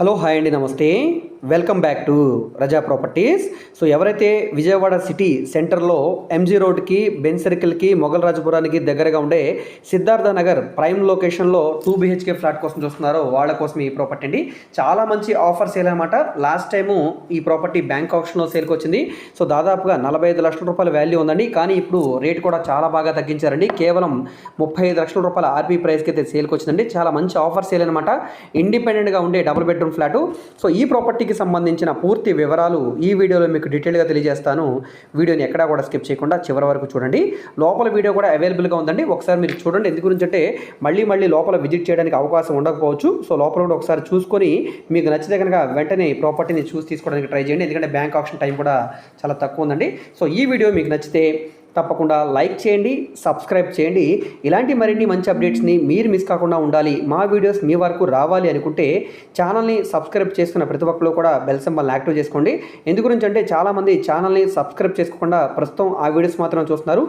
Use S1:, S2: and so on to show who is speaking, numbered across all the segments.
S1: Hello hi అండి నమస్తే. Welcome back to Raza properties so ఎవరైతే విజయవాడ సిటీ సెంటర్లో ఎంజీ రోడ్కి బెన్ సర్కిల్కి మొఘల్ రాజపురానికి దగ్గరగా ఉండే సిద్ధార్థ నగర్ ప్రైమ్ లొకేషన్లో టూ బిహెచ్కే ఫ్లాట్ కోసం చూస్తున్నారో వాళ్ళ కోసం ఈ ప్రాపర్టీ అండి. చాలా మంచి ఆఫర్ సేల్ అనమాట లాస్ట్ టైము ఈ ప్రాపర్టీ బ్యాంక్ ఆప్షన్లో సేల్కి వచ్చింది. సో దాదాపుగా నలభై ఐదు లక్షల రూపాయల వాల్యూ ఉందండి. కానీ ఇప్పుడు రేట్ కూడా చాలా బాగా తగ్గించారండి. కేవలం ముప్పై ఐదు లక్షల రూపాయల ఆర్పీ ప్రైస్కి అయితే సేల్కి వచ్చిందండి. చాలా మంచి ఆఫర్ సేల్ అనమాట ఇండిపెండెంట్గా ఉండే డబుల్ బెడ్రూమ్ ఫ్లాట్. సో ఈ ప్రాపర్టీకి సంబంధించిన పూర్తి వివరాలు ఈ వీడియోలో మీకు డీటెయిల్గా తెలియజేస్తాను. వీడియోని ఎక్కడా కూడా స్కిప్ చేయకుండా చివరి వరకు చూడండి. లోపల వీడియో కూడా అవైలబుల్గా ఉందండి. ఒకసారి మీరు చూడండి. ఎందుకు గురించి అంటే మళ్ళీ మళ్ళీ లోపల విజిట్ చేయడానికి అవకాశం ఉండకపోవచ్చు. సో లోపల కూడా ఒకసారి చూసుకొని మీకు నచ్చితే కనుక వెంటనే ప్రాపర్టీని చూసి తీసుకోవడానికి ట్రై చేయండి. ఎందుకంటే బ్యాంక్ ఆప్షన్ టైం కూడా చాలా తక్కువ ఉందండి. సో ఈ వీడియో మీకు నచ్చితే తప్పకుండా లైక్ చేయండి సబ్స్క్రైబ్ చేయండి. ఇలాంటి మరిన్ని మంచి అప్డేట్స్ని మీరు మిస్ కాకుండా ఉండాలి. మా వీడియోస్ మీ వరకు రావాలి అనుకుంటే ఛానల్ని సబ్స్క్రైబ్ చేసుకున్న ప్రతి ఒక్కరు కూడా బెల్ సింబల్ని యాక్టివ్ చేసుకోండి. ఎందు గురించి అంటే చాలామంది ఛానల్ని సబ్స్క్రైబ్ చేసుకోకుండా ప్రస్తుతం ఆ వీడియోస్ మాత్రం చూస్తున్నారు.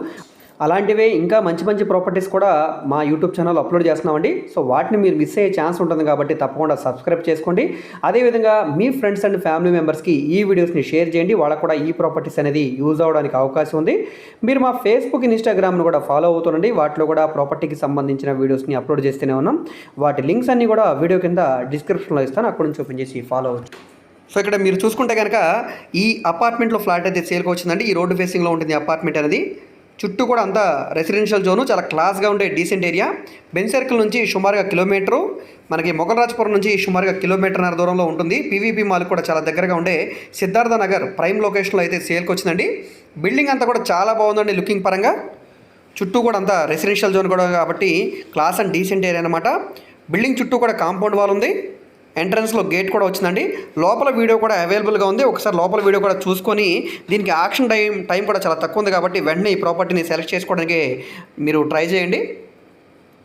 S1: అలాంటివే ఇంకా మంచి మంచి ప్రాపర్టీస్ కూడా మా యూట్యూబ్ ఛానల్ అప్లోడ్ చేస్తున్నామండి. సో వాటిని మీరు మిస్ అయ్యే ఛాన్స్ ఉంటుంది కాబట్టి తప్పకుండా సబ్స్క్రైబ్ చేసుకోండి. అదేవిధంగా మీ ఫ్రెండ్స్ అండ్ ఫ్యామిలీ మెంబర్స్కి ఈ వీడియోస్ని షేర్ చేయండి. వాళ్ళకు కూడా ఈ ప్రాపర్టీస్ అనేది యూజ్ అవ్వడానికి అవకాశం ఉంది. మీరు మా ఫేస్బుక్ ఇన్స్టాగ్రామ్ను కూడా ఫాలో అవుతుండండి. వాటిలో కూడా ప్రాపర్టీకి సంబంధించిన వీడియోస్ని అప్లోడ్ చేస్తూనే ఉన్నాం. వాటి లింక్స్ అన్నీ కూడా వీడియో కింద డిస్క్రిప్షన్లో ఇస్తాను. అక్కడ నుంచి ఓపెన్ చేసి ఫాలో అవచ్చు సో ఇక్కడ మీరు చూసుకుంటే కనుక ఈ అపార్ట్మెంట్లో ఫ్లాట్ అయితే సేల్కి వచ్చిందండి. ఈ రోడ్డు ఫేసింగ్లో ఉంటుంది అపార్ట్మెంట్ అనేది. చుట్టూ కూడా అంతా రెసిడెన్షియల్ జోను చాలా క్లాస్గా ఉండే డీసెంట్ ఏరియా బెన్ సర్కిల్ నుంచి సుమారుగా కిలోమీటరు మనకి మొగల్రాజపురం నుంచి సుమారుగా కిలోమీటర్న్నర దూరంలో ఉంటుంది. పీవీపీ మాల్ కూడా చాలా దగ్గరగా ఉండే సిద్ధార్థ నగర్ ప్రైమ్ లొకేషన్లో అయితే సేల్కి వచ్చిందండి. బిల్డింగ్ అంతా కూడా చాలా బాగుందండి లుకింగ్ పరంగా. చుట్టూ కూడా అంతా రెసిడెన్షియల్ జోన్ కూడా కాబట్టి క్లాస్ అండ్ డీసెంట్ ఏరియా అనమాట బిల్డింగ్ చుట్టూ కూడా కాంపౌండ్ వాల్ ఉంది. ఎంట్రన్స్లో గేట్ కూడా వచ్చిందండి. లోపల వీడియో కూడా అవైలబుల్గా ఉంది. ఒకసారి లోపల వీడియో కూడా చూసుకొని దీనికి యాక్షన్ టైం టైం కూడా చాలా తక్కువ ఉంది కాబట్టి వెంటనే ఈ ప్రాపర్టీని సెలెక్ట్ చేసుకోవడానికి మీరు ట్రై చేయండి.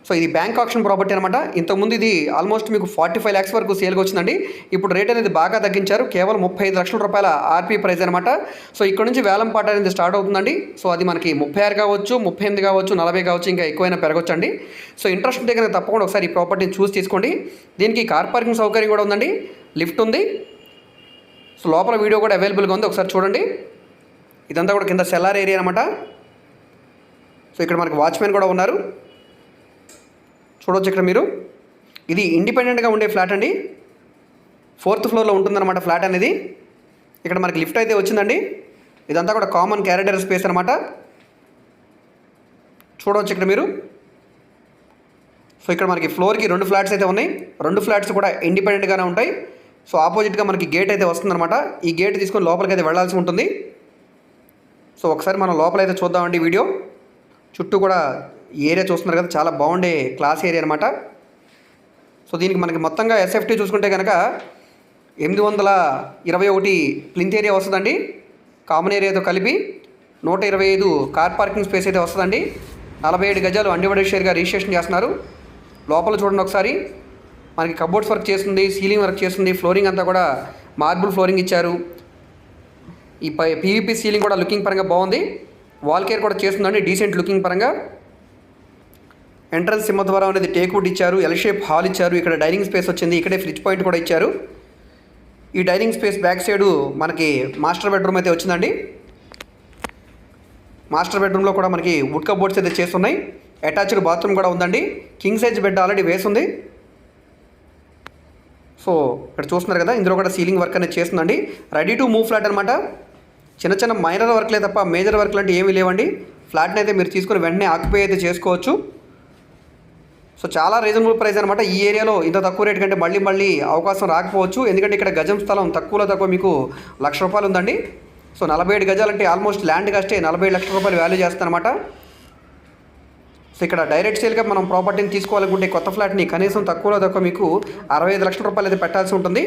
S1: సో ఇది బ్యాంక్ ఆప్షన్ ప్రాపర్టీ అనమాట ఇంతకుముందు ఇది ఆల్మోస్ట్ మీకు ఫార్టీ ఫైవ్ ల్యాక్స్ వరకు సేల్కి వచ్చిందండి. ఇప్పుడు రేట్ అనేది బాగా తగ్గించారు. కేవలం ముప్పై ఐదు లక్షల రూపాయల ఆర్పీ ప్రైస్ అనమాట సో ఇక్కడ నుంచి వేలం పాట అనేది స్టార్ట్ అవుతుందండి. సో అది మనకి ముప్పై ఆరు కావచ్చు ముప్పై ఎనిమిది కావచ్చు నలభై కావచ్చు ఇంకా ఎక్కువైనా పెరగొచ్చండి. సో ఇంట్రెస్ట్ ఉంటే కనుక తప్పకుండా ఒకసారి ఈ ప్రాపర్టీని చూసి తీసుకోండి. దీనికి కార్ పార్కింగ్ సౌకర్యం కూడా ఉందండి. లిఫ్ట్ ఉంది. సో లోపల వీడియో కూడా అవైలబుల్గా ఉంది. ఒకసారి చూడండి. ఇదంతా కూడా కింద సెల్లార్ ఏరియా అనమాట సో ఇక్కడ మనకి వాచ్మెన్ కూడా ఉన్నారు. చూడవచ్చు ఇక్కడ మీరు. ఇది ఇండిపెండెంట్గా ఉండే ఫ్లాట్ అండి. ఫోర్త్ ఫ్లోర్లో ఉంటుందన్నమాట ఫ్లాట్ అనేది. ఇక్కడ మనకి లిఫ్ట్ అయితే వచ్చిందండి. ఇదంతా కూడా కామన్ క్యారిడర్ స్పేస్ అనమాట చూడవచ్చు ఇక్కడ మీరు. సో ఇక్కడ మనకి ఫ్లోర్కి రెండు ఫ్లాట్స్ అయితే ఉన్నాయి. రెండు ఫ్లాట్స్ కూడా ఇండిపెండెంట్గానే ఉంటాయి. సో ఆపోజిట్గా మనకి గేట్ అయితే వస్తుందన్నమాట. ఈ గేట్ తీసుకొని లోపలికి అయితే వెళ్ళాల్సి ఉంటుంది. సో ఒకసారి మనం లోపలైతే చూద్దామండి వీడియో. చుట్టూ కూడా ఏరియా చూస్తున్నారు కదా చాలా బాగుండే క్లాస్ ఏరియా అనమాట సో దీనికి మనకి మొత్తంగా ఎస్ఎఫ్టీ చూసుకుంటే కనుక ఎనిమిది వందల ఇరవై ఒకటి ప్లింత్ ఏరియా వస్తుందండి. కామన్ ఏరియాతో కలిపి నూట ఇరవై ఐదు కార్ పార్కింగ్ స్పేస్ అయితే వస్తుందండి. నలభై ఏడు గజాలు అండివైడెడ్ షేర్గా రిజిస్ట్రేషన్ చేస్తున్నారు. లోపల చూడండి ఒకసారి. మనకి కబోర్డ్స్ వర్క్ చేస్తుంది సీలింగ్ వర్క్ చేస్తుంది ఫ్లోరింగ్ అంతా కూడా మార్బుల్ ఫ్లోరింగ్ ఇచ్చారు. ఈ పై పీవీపీ సీలింగ్ కూడా లుకింగ్ పరంగా బాగుంది. వాల్ కేర్ కూడా చేస్తుందండి డీసెంట్ లుకింగ్ పరంగా. ఎంట్రన్స్ సింహద్వారం అనేది టేక్ ఇచ్చారు ఎల్ షేప్ హాల్ ఇచ్చారు ఇక్కడ డైనింగ్ స్పేస్ వచ్చింది ఇక్కడే ఫ్రిడ్జ్ పాయింట్ కూడా ఇచ్చారు. ఈ డైనింగ్ స్పేస్ బ్యాక్ సైడ్ మనకి మాస్టర్ బెడ్రూమ్ అయితే వచ్చిందండి. మాస్టర్ బెడ్రూమ్లో కూడా మనకి వుడ్ కబోర్డ్స్ అయితే చేస్తున్నాయి. అటాచ్డ్ బాత్రూమ్ కూడా ఉందండి. కింగ్ సైజ్ బెడ్ ఆల్రెడీ వేసింది. సో ఇక్కడ చూస్తున్నారు కదా ఇందులో కూడా సీలింగ్ వర్క్ అనేది చేస్తుందండి. రెడీ టు మూవ్ ఫ్లాట్ అనమాట చిన్న చిన్న మైనర్ వర్క్లే తప్ప మేజర్ వర్క్లు అంటే ఏమీ లేవండి. ఫ్లాట్ని అయితే మీరు తీసుకుని వెంటనే ఆక్యుపై అయితే చేసుకోవచ్చు. సో చాలా రీజనబుల్ ప్రైస్ అనమాట ఈ ఏరియాలో ఇంత తక్కువ రేట్ కంటే మళ్ళీ మళ్ళీ అవకాశం రాకపోవచ్చు. ఎందుకంటే ఇక్కడ గజం స్థలం తక్కువలో తక్కువ మీకు లక్ష రూపాయలు ఉందండి. సో నలభై ఏడు గజాలంటే ఆల్మోస్ట్ ల్యాండ్ కాస్టే నలభై లక్షల రూపాయలు వాల్యూ చేస్తానమాట సో ఇక్కడ డైరెక్ట్ సేల్గా మనం ప్రాపర్టీని తీసుకోవాలనుకుంటే కొత్త ఫ్లాట్ని కనీసం తక్కువలో తక్కువ మీకు అరవై ఐదు లక్షల రూపాయలు అయితే పెట్టాల్సి ఉంటుంది.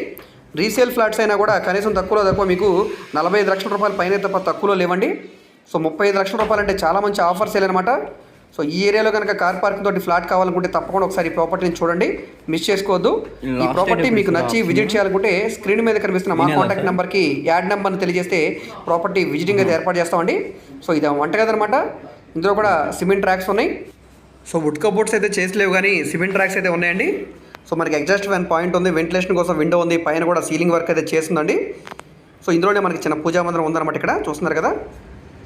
S1: రీసేల్ ఫ్లాట్స్ అయినా కూడా కనీసం తక్కువలో తక్కువ మీకు నలభై ఐదు లక్షల రూపాయల పైన తప్ప తక్కువలో లేవండి. సో ముప్పై ఐదు లక్షల రూపాయలు అంటే చాలా మంచి ఆఫర్ సేల్ అనమాట సో ఈ ఏరియాలో కనుక కార్ పార్కింగ్ తోటి ఫ్లాట్ కావాలనుకుంటే తప్పకుండా ఒకసారి ఈ ప్రాపర్టీని చూడండి. మిస్ చేసుకోవద్దు. ఈ ప్రాపర్టీ మీకు నచ్చి విజిట్ చేయాలనుకుంటే స్క్రీన్ మీద కనిపిస్తున్న మా కాంటాక్ట్ నెంబర్కి యాడ్ నెంబర్ని తెలియజేస్తే ప్రాపర్టీ విజిటింగ్ అయితే ఏర్పాటు చేస్తామండి. సో ఇది వంటగది అనమాట ఇందులో కూడా సిమెంట్ ట్రాక్స్ ఉన్నాయి. సో వుడ్ కబోర్డ్స్ అయితే చేసలేవు కానీ సిమెంట్ ట్రాక్స్ అయితే ఉన్నాయండి. సో మనకి ఎగ్జాస్ట్ ఫ్యాన్ పాయింట్ ఉంది వెంటిలేషన్ కోసం విండో ఉంది పైన కూడా సీలింగ్ వర్క్ అయితే చేస్తుందండి. సో ఇందులోనే మనకి చిన్న పూజా మందిరం ఉందన్నమాట ఇక్కడ చూస్తున్నారు కదా.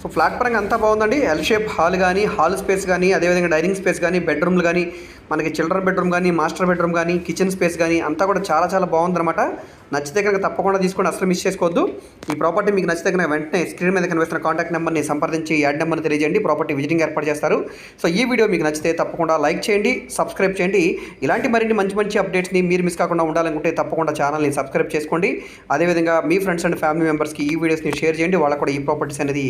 S1: సో ఫ్లాట్ పరంగా అంతా బాగుందండి. ఎల్ షేప్ హాల్ కానీ హాల్ స్పేస్ కానీ అదేవిధంగా డైనింగ్ స్పేస్ కానీ బెడ్రూమ్లు కానీ మనకి చిల్డ్రన్ బెడ్రూమ్ కానీ మాస్టర్ బెడ్రూమ్ కానీ కిచెన్ స్పేస్ కానీ అంతా కూడా చాలా చాలా బాగుందన్నమాట. నచ్చితే కనుక తప్పకుండా తీసుకోండి అసలు మిస్ చేసుకోవద్దు. ఈ ప్రాపర్టీ మీకు నచ్చితే కనుక వెంటనే స్క్రీన్ మీద కనిపిస్తున్న కాంటాక్ట్ నెంబర్ని సంప్రదించి యాడ్ నెంబర్ని తెలియజేయండి. ప్రాపర్టీ విజిటింగ్ ఏర్పాటు చేస్తారు. సో ఈ వీడియో మీకు నచ్చితే తప్పకుండా లైక్ చేయండి సబ్స్క్రైబ్ చేయండి. ఇలాంటి మరిన్ని మంచి మంచి అప్డేట్స్ని మీరు మిస్ కాకుండా ఉండాలనుకుంటే తప్పకుండా ఛానల్ని సబ్స్క్రైబ్ చేసుకోండి. అదేవిధంగా మీ ఫ్రెండ్స్ అండ్ ఫ్యామిలీ మెంబర్స్కి ఈ వీడియోస్ని షేర్ చేయండి. వాళ్ళకు కూడా ఈ ప్రాపర్టీస్ అనేది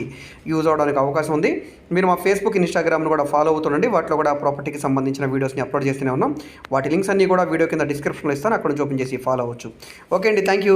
S1: యూజ్ అవడానికి అవకాశం ఉంది. మీరు మా ఫేస్బుక్ ఇన్స్టాగ్రామ్ను కూడా ఫాలో అవుతుండండి వాటిలో కూడా ప్రాపర్టీకి సంబంధించిన వీడియోస్ని అప్లోడ్ చేస్తూనే ఉన్నాం. వాటి లింక్స్ అన్నీ కూడా వీడియో కింద డిస్క్రిప్షన్లో ఇస్తాను. అక్కడ నుంచి ఓపెన్ చేసి ఫాలో అవ్వచ్చు. ఓకే అండి థ్యాంక్ యూ